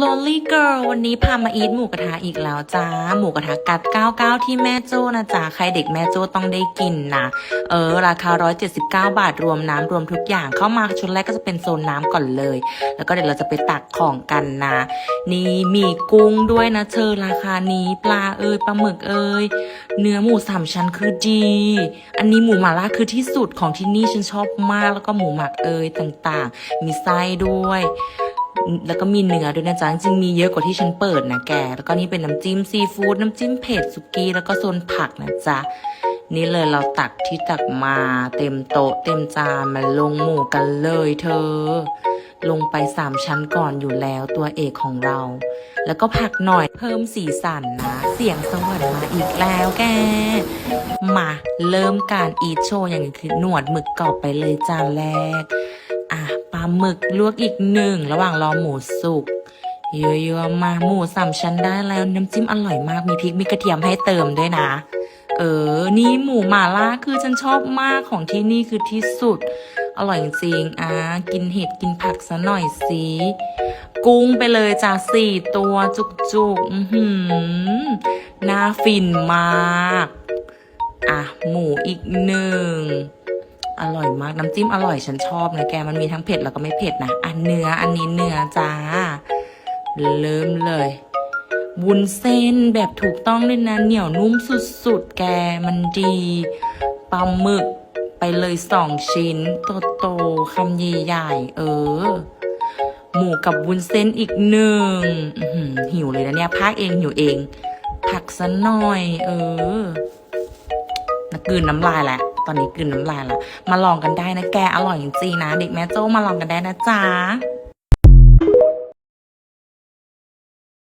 Lonely Girl วันนี้พามาอีทหมูกระทะอีกแล้วจ้า หมูกระทะกัด 99 ที่แม่โจ้นะจ๊ะใครเด็กแม่โจ้ต้องได้กินนะ เออ ราคา 179 บาทรวมน้ำรวมทุกอย่างเข้ามาชุดแรกก็จะเป็นโซนน้ำก่อนเลย แล้วก็เดี๋ยวเราจะไปตักของกันนะ นี่มีกุ้งด้วยนะเธอราคานี้ปลาเอยปลาหมึกเอยเนื้อหมูสามชั้นคือดี อันนี้หมูหมาล่าคือที่สุดของที่นี่ฉันชอบมากแล้วก็หมูหมักเอยต่างๆ มีไส้ด้วย แล้วก็มีเนื้อด้วยนะจ๊ะจริงมีเยอะกว่าที่ฉันเปิดนะแก แล้วก็นี่เป็นน้ำจิ้มซีฟู้ดน้ำจิ้มเผ็ดสุกี้แล้วก็โซนผักนะจ๊ะนี่เลยเราตักที่ตักมาเต็มโต๊ะเต็มจานมาลงหมูกันเลยเธอ ลงไปสามชั้นก่อนอยู่แล้วตัวเอกของเรา แล้วก็ผักหน่อยเพิ่มสีสันนะ เสียงสวรรค์มาอีกแล้วแก มาเริ่มการอีทโชว์อย่างนี้คือหนวดหมึกกรอบไปเลยจานแรก หมึกลวกอีกหนึ่งระหว่างรอหมูสุกเยอะๆมาหมูสามชั้นได้แล้วน้ำจิ้มอร่อยมากมีพริกมีกระเทียมให้เติมด้วยนะ เออ นี่หมูหม่าล่าคือฉันชอบมากของที่นี่คือที่สุด อร่อยจริงๆอะกินเห็ดกินผักซะหน่อยสิกุ้งไปเลยจ้าสี่ตัวจุกๆอือหือน่าฟินมาก อะ หมูอีกหนึ่ง อร่อยมากน้ำจิ้มอร่อยฉันชอบนะแกมันมีทั้งเผ็ดแล้วก็ไม่เผ็ดนะอันเนื้ออันนี้เนื้อจ้า เริ่มเลยวุ้นเส้นแบบถูกต้องเลยนะเหนียวนุ่มสุดๆ แกมันดีปลาหมึกไปเลยสองชิ้น โตๆคำใหญ่ๆเออ หมูกับวุ้นเส้นอีกหนึ่งหิวเลยนะเนี่ยพากเองหิวเอง ผักซะหน่อย เออนะกลืนน้ำลายแหละ ตอนนี้กลืนน้ำลายละมาลองกันได้นะแกอร่อยจริงๆนะ เด็กแม่โจ้มาลองกันได้นะจ๊ะ